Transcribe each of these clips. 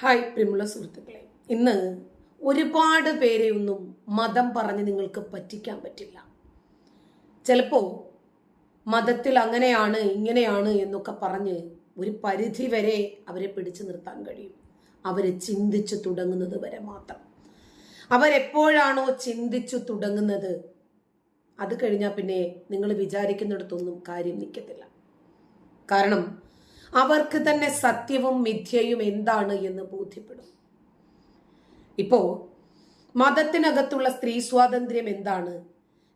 Hi പ്രിയമുള്ള സുഹൃത്തുക്കളെ. ഇന്ന് ഒരുപാട് പേരെ ഒന്നും മതം പറഞ്ഞ് നിങ്ങൾക്ക് പറ്റിക്കാൻ പറ്റില്ല. ചിലപ്പോൾ മതത്തിൽ അങ്ങനെയാണ് ഇങ്ങനെയാണ് എന്നൊക്കെ പറഞ്ഞ് ഒരു പരിധി വരെ അവരെ പിടിച്ചു നിർത്താൻ കഴിയും. അവരെ ചിന്തിച്ചു തുടങ്ങുന്നത് വരെ മാത്രം. അവരെപ്പോഴാണോ ചിന്തിച്ചു തുടങ്ങുന്നത്? അത് കഴിഞ്ഞാൽ പിന്നെ നിങ്ങൾ വിചാരിക്കുന്നിടത്തൊന്നും കാര്യം നിൽക്കത്തില്ല. കാരണം അവർക്ക് തന്നെ സത്യവും മിഥ്യയും എന്താണ് എന്ന് ബോധ്യപ്പെടും. ഇപ്പോ മതത്തിനകത്തുള്ള സ്ത്രീ സ്വാതന്ത്ര്യം എന്താണ്?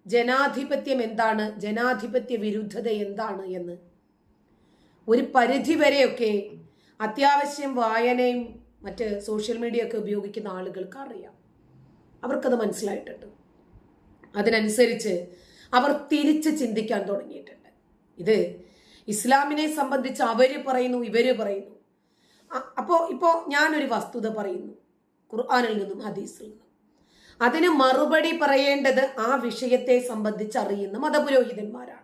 ജനാധിപത്യം എന്താണ്? ജനാധിപത്യ വിരുദ്ധത എന്താണ് എന്ന്. ഒരു പരിധി വരെയൊക്കെ അത്യാവശ്യം വായനയും മറ്റ് സോഷ്യൽ മീഡിയ ഒക്കെ ഉപയോഗിക്കുന്ന ആളുകൾക്ക് അറിയാം. അവർക്കത് മനസ്സിലായിട്ടുണ്ട്. അതിനനുസരിച്ച് അവർ തിരിച്ച് ചിന്തിക്കാൻ തുടങ്ങിയിട്ടുണ്ട്. ഇത് ഇസ്ലാമിനെ സംബന്ധിച്ച് അവർ പറയുന്നു ഇവർ പറയുന്നു. അപ്പോൾ അപ്പോ ഇപ്പോ ഞാനൊരു വസ്തുത പറയുന്നു ഖുർആാനിൽ നിന്നും ഹദീസിൽ നിന്നും. അതിന് മറുപടി പറയേണ്ടത് ആ വിഷയത്തെ സംബന്ധിച്ച് അറിയുന്ന മതപുരോഹിതന്മാരാണ്.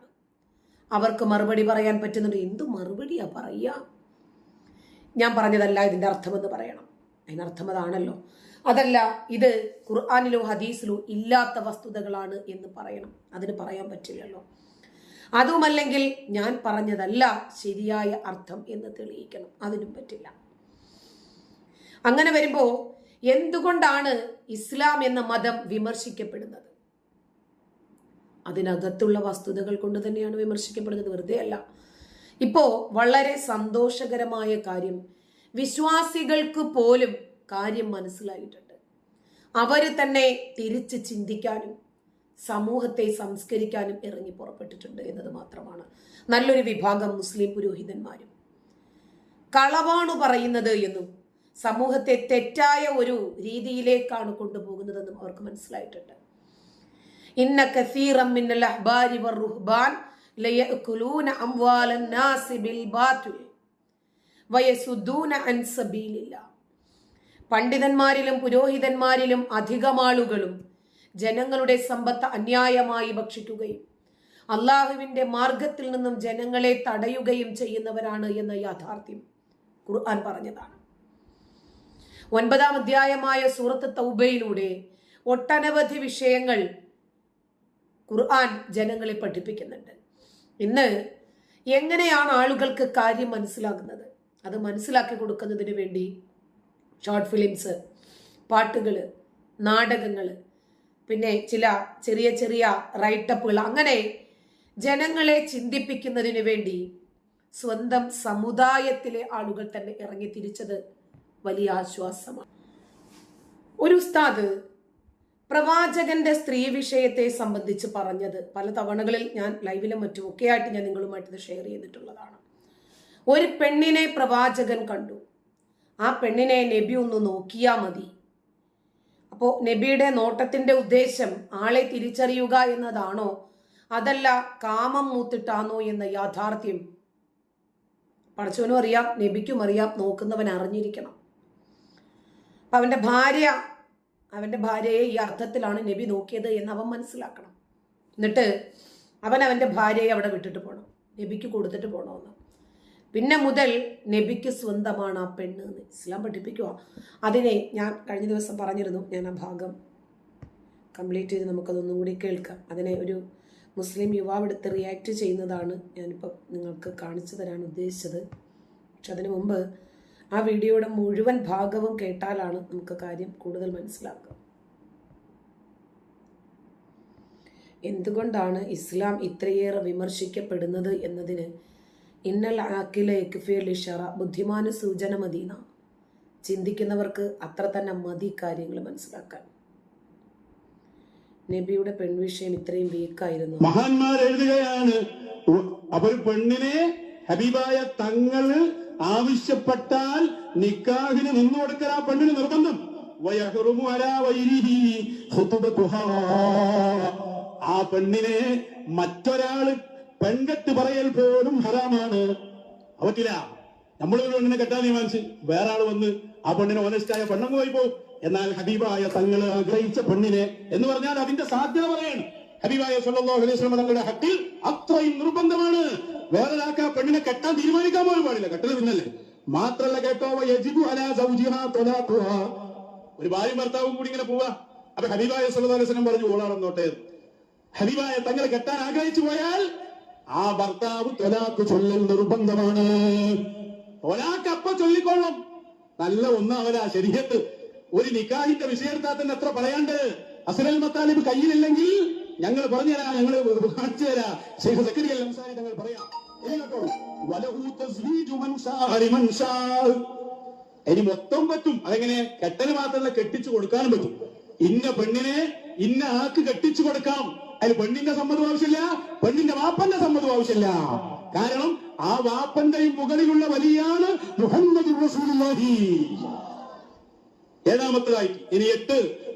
അവർക്ക് മറുപടി പറയാൻ പറ്റുന്നുണ്ട്. എന്ത് മറുപടിയാ പറയാ? ഞാൻ പറഞ്ഞതല്ല ഇതിന്റെ അർത്ഥമെന്ന് പറയണം. അതിനർത്ഥം അതാണല്ലോ. അതല്ല ഇത് ഖുർആാനിലോ ഹദീസിലോ ഇല്ലാത്ത വസ്തുതകളാണ് എന്ന് പറയണം. അതിന് പറയാൻ പറ്റില്ലല്ലോ. അതുമല്ലെങ്കിൽ ഞാൻ പറഞ്ഞതല്ല ശരിയായ അർത്ഥം എന്ന് തെളിയിക്കണം. അതിനും പറ്റില്ല. അങ്ങനെ വരുമ്പോൾ എന്തുകൊണ്ടാണ് ഇസ്ലാം എന്ന മതം വിമർശിക്കപ്പെടുന്നത്? അതിനകത്തുള്ള വസ്തുതകൾ കൊണ്ട് തന്നെയാണ് വിമർശിക്കപ്പെടുന്നത്. വെറുതെ അല്ല. ഇപ്പോ വളരെ സന്തോഷകരമായ കാര്യം വിശ്വാസികൾക്ക് പോലും കാര്യം മനസ്സിലായിട്ടുണ്ട്. അവർ തന്നെ തിരിച്ച് ചിന്തിക്കാനും സമൂഹത്തെ സംസ്കരിക്കാനും ഇറങ്ങി പുറപ്പെട്ടിട്ടുണ്ട് എന്നത് മാത്രമാണ്. നല്ലൊരു വിഭാഗം മുസ്ലിം പുരോഹിതന്മാരും. കളവാണു പറയുന്നത് എന്നും സമൂഹത്തെ തെറ്റായ ഒരു രീതിയിലേക്കാണ് കൊണ്ടുപോകുന്നതെന്നും അവർക്ക് മനസ്സിലായിട്ടുണ്ട്. ഇന്ന കസീറം അഹ്ബാരി അംവാലൻ നാസി ബിൽ വയസുദൂന അൻ പണ്ഡിതന്മാരിലും പുരോഹിതന്മാരിലും അധികം ആളുകളും ജനങ്ങളുടെ സമ്പത്ത് അന്യായമായി ഭക്ഷിക്കുകയും അള്ളാഹുവിന്റെ മാർഗത്തിൽ നിന്നും ജനങ്ങളെ തടയുകയും ചെയ്യുന്നവരാണ് എന്ന യാഥാർത്ഥ്യം ഖുർആൻ പറഞ്ഞതാണ്. ഒൻപതാം അധ്യായമായ സൂറത്ത് തൗബയിലൂടെ ഒട്ടനവധി വിഷയങ്ങൾ ഖുർആൻ ജനങ്ങളെ പഠിപ്പിക്കുന്നുണ്ട്. ഇന്ന് എങ്ങനെയാണ് ആളുകൾക്ക് കാര്യം മനസ്സിലാകുന്നത്? അത് മനസ്സിലാക്കി കൊടുക്കുന്നതിന് വേണ്ടി ഷോർട്ട് ഫിലിംസ് പാട്ടുകൾ നാടകങ്ങൾ പിന്നെ ചില ചെറിയ ചെറിയ റൈറ്റപ്പുകൾ അങ്ങനെ ജനങ്ങളെ ചിന്തിപ്പിക്കുന്നതിന് വേണ്ടി സ്വന്തം സമുദായത്തിലെ ആളുകൾ തന്നെ ഇറങ്ങി തിരിച്ചത് വലിയ ആശ്വാസമാണ്. ഒരു ഉസ്താദ് പ്രവാചകന്റെ സ്ത്രീ വിഷയത്തെ സംബന്ധിച്ച് പറഞ്ഞത് പല തവണകളിൽ ഞാൻ ലൈവിലും മറ്റും ഒക്കെ ആയിട്ട് ഞാൻ നിങ്ങളുമായിട്ട് ഷെയർ ചെയ്തിട്ടുള്ളതാണ്. ഒരു പെണ്ണിനെ പ്രവാചകൻ കണ്ടു. ആ പെണ്ണിനെ നബി ഒന്ന് നോക്കിയാൽ മതി. അപ്പോൾ നബിയുടെ നോട്ടത്തിന്റെ ഉദ്ദേശം ആളെ തിരിച്ചറിയുക എന്നതാണോ? അതല്ല കാമം മൂത്തിട്ടാണോ എന്ന യാഥാർത്ഥ്യം. പഠിച്ചവനും അറിയാം നബിക്കും അറിയാം നോക്കുന്നവൻ അറിഞ്ഞിരിക്കണം. അപ്പം അവന്റെ ഭാര്യ അവന്റെ ഭാര്യയെ ഈ അർത്ഥത്തിലാണ് നബി നോക്കിയത് എന്ന് അവൻ മനസ്സിലാക്കണം. എന്നിട്ട് അവൻ അവന്റെ ഭാര്യയെ അവിടെ വിട്ടിട്ട് പോകണം നബിക്ക് കൊടുത്തിട്ട് പോകണമെന്ന് പിന്നെ മുതൽ നബിക്ക് സ്വന്തമാണ് ആ പെണ്ണ് എന്ന് ഇസ്ലാം പഠിപ്പിക്കുക അതിനെ ഞാൻ കഴിഞ്ഞ ദിവസം പറഞ്ഞിരുന്നു ഞാൻ ആ ഭാഗം കംപ്ലീറ്റ് ചെയ്ത് നമുക്കതൊന്നും കൂടി കേൾക്കാം. അതിനെ ഒരു മുസ്ലിം യുവാവ് എടുത്ത് റിയാക്ട് ചെയ്യുന്നതാണ് ഞാനിപ്പോൾ നിങ്ങൾക്ക് കാണിച്ചു തരാൻ ഉദ്ദേശിച്ചത്. പക്ഷെ അതിനു മുമ്പ് ആ വീഡിയോയുടെ മുഴുവൻ ഭാഗവും കേട്ടാലാണ് നമുക്ക് കാര്യം കൂടുതൽ മനസ്സിലാക്കുക എന്തുകൊണ്ടാണ് ഇസ്ലാം ഇത്രയേറെ വിമർശിക്കപ്പെടുന്നത് എന്നതിന് ഇന്നൽ ആക്കില എക്ഫിയൽ ഇഷറ ബുദ്ധിമാന സൂചന മദീന. ചിന്തിക്കുന്നവർക്ക് അത്ര തന്നെ മതി കാര്യങ്ങൾ മനസ്സിലാക്കാൻ. നബിയുടെ പെൺവിഷയം ഇത്രയും വീക്കായിരുന്നു. മഹാന്മാർ എഴുതുകയാണ് അവർ പെണ്ണിനെ ഹബീബായ തങ്ങൾ ആവശ്യപ്പെട്ടാൽ നിക്കാഹിന് നിന്ന് കൊടുക്കാൻ ആ പെണ്ണിന് നിർബന്ധം. ആ പെണ്ണിനെ മറ്റൊരാൾ പെൺകെട്ട് പറയൽ പോലും ഹറാമാണ്. അവറ്റില്ല നമ്മളൊരു പെണ്ണിനെ കെട്ടാൻ തീരുമാനിച്ച് വേറെ ആൾ വന്ന് ആ പെണ്ണിനെ ഓനസ്റ്റായ പെണ്ണങ്ങ് പോയി പോകും എന്നാൽ ഹബീബായ തങ്ങൾ ആഗ്രഹിച്ച പെണ്ണിനെ എന്ന് പറഞ്ഞാൽ അതിന്റെ സാധ്യത പറയാണ്. ഹബീബായ സല്ലല്ലാഹു അലൈഹി വസല്ലം തങ്ങളുടെ ഹക്കിൽ അത്രയും നിർബന്ധമാണ്. വേറൊരാൾക്ക് ആ പെണ്ണിനെ കെട്ടാൻ തീരുമാനിക്കാൻ പോലും പാടില്ല. കെട്ടത് പിന്നല്ലേ? മാത്രല്ല കേട്ടോ യജിബു അലാ. ഒരു ഭാര്യ ഭർത്താവും കൂടി ഇങ്ങനെ പോവാ. അപ്പൊ ഹബീബായ സല്ലല്ലാഹു അലൈഹി വസല്ലം പറഞ്ഞു ഓളാണെന്നോട്ടെ ഹബീബായ തങ്ങളെ കെട്ടാൻ ആഗ്രഹിച്ചു പോയാൽ ആ ഭർത്താവ് തൊലാക്ക് ചൊല്ലൽ നിർബന്ധമാണ്. തൊലാക്ക് അപ്പൊ ചൊല്ലിക്കൊള്ളും. നല്ല ഒന്നാവല ശരിയത്ത് ഒരു നിക്കാഹിന്റെ വിഷയത്താ തന്നെ എത്ര പറയാണ്ട്. അസലൽ മത്താലിബ് കയ്യിലില്ലെങ്കിൽ ഞങ്ങൾ പറഞ്ഞു തരാം ഞങ്ങൾ കാണിച്ചു തരാം. ശേഖ സെക്രട്ടറി അൻസാരി തങ്ങൾ പറയാം. ഇനി മൊത്തം പറ്റും. അതെങ്ങനെ? കെട്ടന് മാത്രമല്ല കെട്ടിച്ചു കൊടുക്കാനും പറ്റും. ഇന്ന പെണ്ണിനെ ഇന്ന ആക്ക് കെട്ടിച്ചു കൊടുക്കാം. അതിൽ പെണ്ണിന്റെ സമ്മതം ആവശ്യമില്ല പെണ്ണിന്റെ വാപ്പന്റെ സമ്മതം ആവശ്യമില്ല. കാരണം ആ വാപ്പന്റെയും മുകളിലുള്ള വലിയാണ് മുഹമ്മദ് റസൂലുള്ളാഹി. ഏഴാമത്തതായിട്ട് ഇനി എട്ട്.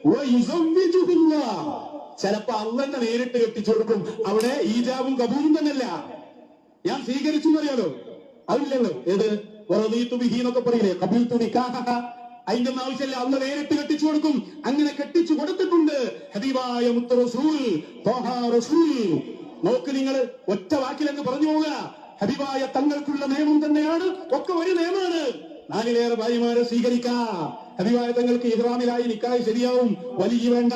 ചിലപ്പോ അള്ളന്നെ നേരിട്ട് കെട്ടിച്ചു കൊടുക്കും അവിടെ ഈജാബും കബൂലും തന്നെയല്ല. ഞാൻ സ്വീകരിച്ചു എന്നറിയാലോ അതില്ലല്ലോ. ഏത്? എന്നൊക്കെ പറയില്ലേ? കബീൽതു നിക്കാഹ. അതിന്റെ ഒന്നും ആവശ്യമില്ല അള്ള നേരിട്ട് കെട്ടിച്ചു കൊടുക്കും. അങ്ങനെ കെട്ടിച്ചു കൊടുത്തിട്ടുണ്ട്. ഹദീബായ മുത്ത റസൂൽ റസൂൽ. നോക്ക് നിങ്ങൾ ഒറ്റ വാക്കിലങ്ങ് പറഞ്ഞു പോവുക. ഹബീബായ തങ്ങൾക്കുള്ള നിയമം തന്നെയാണ്. ഒക്കെ ഒരു നിയമമാണ്. നാലിലേറെ ഭാര്യമാരെ സ്വീകരിക്കാം. ഹബീബായ തങ്ങൾക്ക് ഇഹ്റാമിലായി നിക്കായി ശരിയാവും. വലിയ വേണ്ട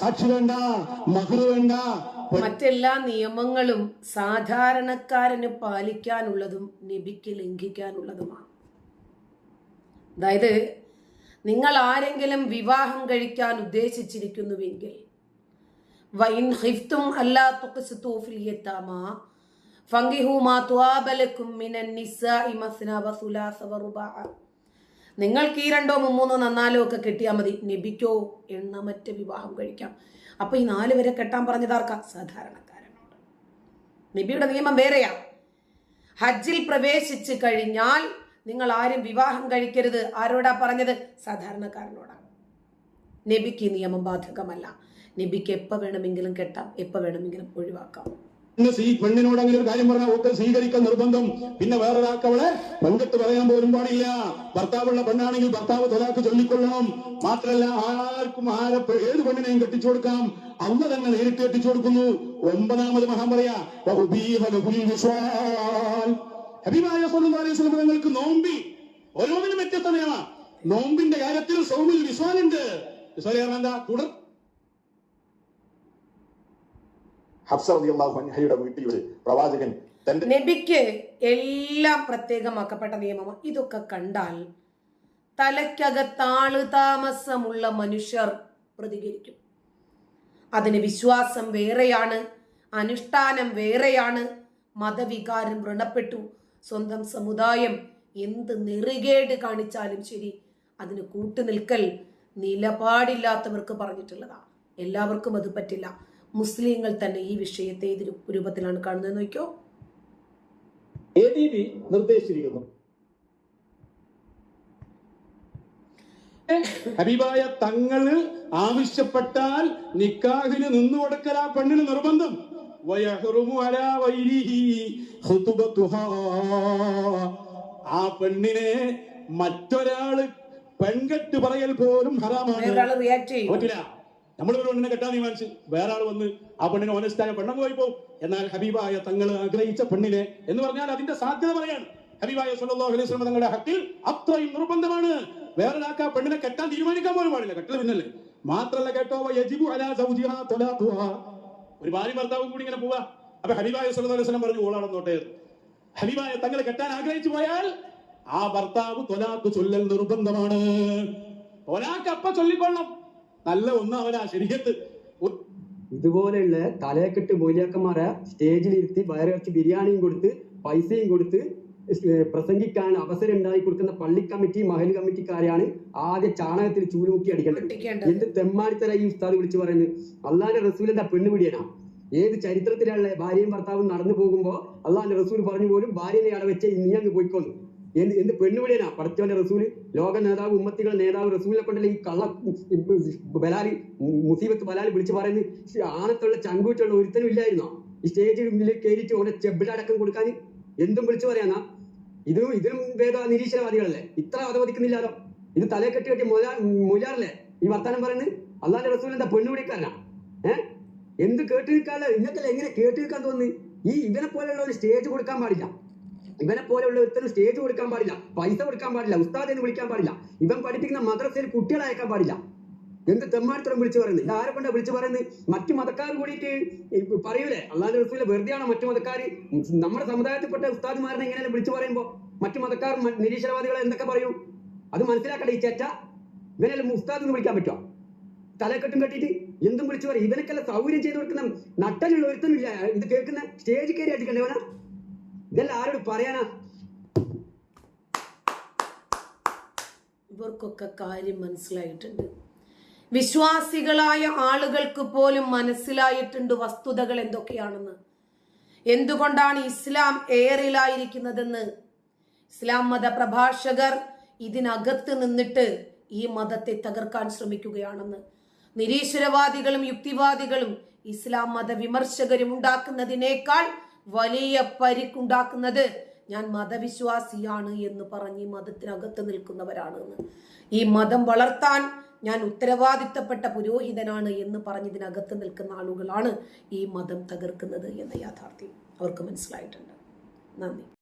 സാക്ഷി വേണ്ട മഹർ വേണ്ട. മറ്റെല്ലാ നിയമങ്ങളും സാധാരണക്കാരന് പാലിക്കാനുള്ളതും നബിക്ക് ലംഘിക്കാനുള്ളതുമാണ്. അതായത് നിങ്ങൾ ആരെങ്കിലും വിവാഹം കഴിക്കാൻ ഉദ്ദേശിച്ചിരിക്കുന്നുവെങ്കിൽ വൈൻ ഹിഫ്തും അല്ലാ തുഖ്സിതു ഫിൽ യതാമ ഫങ്കിഹു മാ തുആബ ലക്കും മിനൻ നിസാഇ മസ്ന വസുലാസ വറുബാഅ നിങ്ങൾക്ക് ഈ രണ്ടോ മൂന്നോ നന്നാലോ ഒക്കെ കിട്ടിയാൽ മതി. നബിക്കോ എണ്ണമറ്റ വിവാഹം കഴിക്കാം. അപ്പൊ ഈ നാല് വരെ കെട്ടാൻ പറഞ്ഞതാർക്കാം സാധാരണക്കാരനോട്. നബിയുടെ നിയമം വേറെയാ. ഹജ്ജിൽ പ്രവേശിച്ചു കഴിഞ്ഞാൽ നിങ്ങൾ ആരും വിവാഹം കഴിക്കരുത്. ആരോടാ പറഞ്ഞത്? സാധാരണക്കാരനോടാണ് നബിക്ക് നിയമം ബാധകമല്ല. നബിക്ക് എപ്പോൾ വേണമെങ്കിലും കെട്ടാം എപ്പോൾ വേണമെങ്കിലും ഒഴിവാക്കാം. സ്വീ പെണ്ണിനോട് അങ്ങനെ ഒരു കാര്യം പറഞ്ഞാൽ ഒക്കെ സ്വീകരിക്കാൻ നിർബന്ധം. പിന്നെ വേറൊരാൾക്ക് അവളെ പങ്കിട്ട് പറയാൻ പോലും പാടില്ല. ഭർത്താവുള്ള പെണ്ണാണെങ്കിൽ ഭർത്താവ് തൊലാക്ക് ചൊല്ലിക്കൊള്ളണം. മാത്രമല്ല ആർക്കും ആരെ ഏത് പെണ്ണിനെയും കെട്ടിച്ചു കൊടുക്കാം. അമ്മ തന്നെ നേരിട്ട് കെട്ടിച്ചു കൊടുക്കുന്നു. ഒമ്പതാമത് മഹാൻ പറയാ. ഹബീബായ അലൈഹി വസല്ലം തങ്ങൾക്ക് നോമ്പി ഓരോന്നിനും വ്യത്യസ്തമാണ് നോമ്പിന്റെ കാര്യത്തിൽ സൗമിൽ വിശ്വാനുണ്ട് എന്താ? തുടർ. വീട്ടിൽ ഒരു പ്രവാചകൻ നബിക്ക് എല്ലാം പ്രത്യേകമാക്കപ്പെട്ട നിയമമാണ് ഇതൊക്കെ കണ്ടാൽ തലയ്ക്കകത്താൾ താമസമുള്ള മനുഷ്യർ പ്രതികരിക്കും. അതിന് വിശ്വാസം വേറെയാണ് അനുഷ്ഠാനം വേറെയാണ് മതവികാരം വ്രണപ്പെട്ടു സ്വന്തം സമുദായം എന്ത് നെറുകേട് കാണിച്ചാലും ശരി അതിന് കൂട്ടുനിൽക്കൽ നിലപാടില്ലാത്തവർക്ക് പറഞ്ഞിട്ടുള്ളതാണ്. എല്ലാവർക്കും അത് പറ്റില്ല. മുസ്ലിങ്ങൾ തന്നെ ഈ വിഷയത്തെ ഏത് രൂപത്തിലാണ് കാണുന്നത് നോക്കിയോ നിർദ്ദേശിച്ചിരിക്കുന്നു. ഹബീബായ തങ്ങൾ ആവശ്യപ്പെട്ടാൽ നിക്കാഹിന് നിന്നു കൊടുക്കൽ ആ പെണ്ണിന് നിർബന്ധം. വയഹ്റുമു അലാ. ആ പെണ്ണിനെ മറ്റൊരാൾ പെൺകെട്ട് പറയൽ പോലും ഹറാമാണ്. പറ്റില്ല. നമ്മൾ ഒരു പെണ്ണിനെ കെട്ടാൻ തീരുമാനിച്ചു വേറെ ആൾ വന്ന് ആ പെണ്ണിനെ ഓനസ്റ്റായ പെണ്ണം പോയി പോകും എന്നാൽ ഹബീബായ തങ്ങൾ ആഗ്രഹിച്ച പെണ്ണിനെ എന്ന് പറഞ്ഞാൽ അതിന്റെ സാധ്യത പറയാണ്. ഹബീബായ സല്ലല്ലാഹു അലൈഹി വസല്ലം തങ്ങളുടെ ഹക്കിൽ അത്രയും നിർബന്ധമാണ്. വേറൊരാൾക്ക് ആ പെണ്ണിനെ കെട്ടാൻ തീരുമാനിക്കാൻ പോലും പാടില്ല. കെട്ടൽ പിന്നല്ലേ? മാത്രല്ല കേട്ടോ യജിബു അലാ സൗജിഹാ ത്വലാഖുഹാ. ഒരു ഭാര്യ ഭർത്താവും കൂടി ഇങ്ങനെ പോവാ. അപ്പൊ ഹബീബായ സല്ലല്ലാഹു അലൈഹി പറഞ്ഞു ഓളാണെന്നോട്ടെ ഹബീബായ തങ്ങളെ കെട്ടാൻ ആഗ്രഹിച്ചു പോയാൽ ആ ഭർത്താവ് തൊലാക്ക് ചൊല്ലൽ നിർബന്ധമാണ്. തൊലാക്ക് അപ്പ ചൊല്ലിക്കൊള്ളണം. നല്ല ഒന്നാവന ശരിയത്ത് ഇതുപോലെയുള്ള തലയെക്കെട്ട് മൂല്യാക്കന്മാരെ സ്റ്റേജിലിരുത്തി വയറിറച്ചി ബിരിയാണിയും കൊടുത്ത് പൈസയും കൊടുത്ത് പ്രസംഗിക്കാൻ അവസരം ഉണ്ടായി കൊടുക്കുന്ന പള്ളി കമ്മിറ്റി മഹൽ കമ്മിറ്റിക്കാരെയാണ് ആദ്യ ചാണകത്തിൽ ചൂലുമുക്കി അടിക്കേണ്ടത്. എന്ത് തെമ്മാടിത്തര ഈ ഉസ്താദ് വിളിച്ചു പറയുന്നത്? അള്ളാന്റെ റസൂലിന്റെ പെണ്ണുപിടിയനാ ഏത് ചരിത്രത്തിലുള്ള ഭാര്യയും ഭർത്താവും നടന്നു പോകുമ്പോ അള്ളാന്റെ റസൂൽ പറഞ്ഞു പോലും ഭാര്യനെ അവിടെ വെച്ച് നീ അങ്ങ് പോയിക്കോന്നു. എന്ത് എന്ത് പെണ്ണുപിടിയനാ പടച്ചവന്റെ റസൂൽ ലോക നേതാവ് ഉമ്മത്തികളുടെ നേതാവ് റസൂലിനെ കൊണ്ടല്ലേ ഈ കള്ള ബലാലി മുസീബത്ത് ബലാലി വിളിച്ചു പറയുന്നത്? ആണത്തുള്ള ചങ്കൂറ്റുള്ള ഒരുത്തനും ഇല്ലായിരുന്നോ? ഈ സ്റ്റേജിൽ കയറിയിട്ട് ഓനെ ചെബിടടക്കം കൊടുക്കാൻ എന്തും വിളിച്ചു പറയാന്നാ ഇത് ഇതിനും ഭേദ നിരീശ്വരവാദികളല്ലേ ഇത്ര അവതരിക്കുന്നില്ലാലോ ഇത് തലയെ കെട്ടി കെട്ടി മുലാറല്ലേ? ഈ വർത്താനം പറയുന്നത്? അള്ളാന്റെ റസൂൽ എന്താ പെണ്ണുപിടിക്കാരനാ ഏഹ് എന്ത് കേട്ട് നിൽക്കാനുള്ള ഇന്നത്തെ എങ്ങനെ കേട്ട് നിൽക്കാൻ തോന്നി ഈ ഇവനെ പോലെയുള്ള ഒരു സ്റ്റേജ് കൊടുക്കാൻ പാടില്ല. ഇവനെ പോലെയുള്ള ഒരുത്തരും സ്റ്റേജ് കൊടുക്കാൻ പാടില്ല. പൈസ കൊടുക്കാൻ പാടില്ല. ഉസ്താദ് വിളിക്കാൻ പാടില്ല. ഇവൻ പഠിപ്പിക്കുന്ന മദ്രസയിൽ കുട്ടികളെ അയക്കാൻ പാടില്ല. എന്ത് തെമ്മാടിത്തരം വിളിച്ചു പറയുന്നത്? ഇത് ആരെ കൊണ്ടാ വിളിച്ചു പറയുന്നത്? മറ്റു മതക്കാർ കൂടിയിട്ട് പറയൂലേ? അള്ളാഹു റസൂലെ വെറുതെയാണോ മറ്റു മതക്കാർ? നമ്മുടെ സമുദായത്തിൽപ്പെട്ട ഉസ്താദ്മാരെ എങ്ങനെയാണ് വിളിച്ചു പറയുമ്പോ? മറ്റു മതക്കാർ നിരീശ്വരവാദികളെ എന്തൊക്കെ പറയൂ? അത് മനസ്സിലാക്കട്ടെ ഈ ചേറ്റ ഇവനെല്ലാം ഉസ്താദ് എന്ന് വിളിക്കാൻ പറ്റുമോ തലക്കെട്ടും കെട്ടിയിട്ട് എന്തും വിളിച്ചു പറയും. ഇവനൊക്കെല്ലാം സൗകര്യം ചെയ്ത് കൊടുക്കുന്ന നട്ടലുള്ള ഒരുത്തനില്ല ഇത് കേൾക്കുന്ന സ്റ്റേജ് കയറി അടിക്കണ്ടേ ഇവനാ? ഇതെല്ലാം ആരോട് പറയാനാ? ഇവർക്കൊക്കെ കാര്യം മനസ്സിലായിട്ടുണ്ട്. വിശ്വാസികളായ ആളുകൾക്ക് പോലും മനസ്സിലായിട്ടുണ്ട് വസ്തുതകൾ എന്തൊക്കെയാണെന്ന്. എന്തുകൊണ്ടാണ് ഇസ്ലാം ഏറിലായിരിക്കുന്നതെന്ന്? ഇസ്ലാം മത പ്രഭാഷകർ ഇതിനകത്ത് നിന്നിട്ട് ഈ മതത്തെ തകർക്കാൻ ശ്രമിക്കുകയാണെന്ന്. നിരീശ്വരവാദികളും യുക്തിവാദികളും ഇസ്ലാം മത വിമർശകരും ഉണ്ടാക്കുന്നതിനേക്കാൾ വലിയ പരിക്കുണ്ടാക്കുന്നത് ഞാൻ മതവിശ്വാസിയാണ് എന്ന് പറഞ്ഞ് ഈ മതത്തിനകത്ത് നിൽക്കുന്നവരാണ് ഈ മതം വളർത്താൻ ഞാൻ ഉത്തരവാദിത്തപ്പെട്ട പുരോഹിതനാണ് എന്ന് പറഞ്ഞതിനകത്ത് നിൽക്കുന്ന ആളുകളാണ് ഈ മതം തകർക്കുന്നത് എന്ന യാഥാർത്ഥ്യം അവർക്ക് മനസ്സിലായിട്ടുണ്ട്. നന്ദി.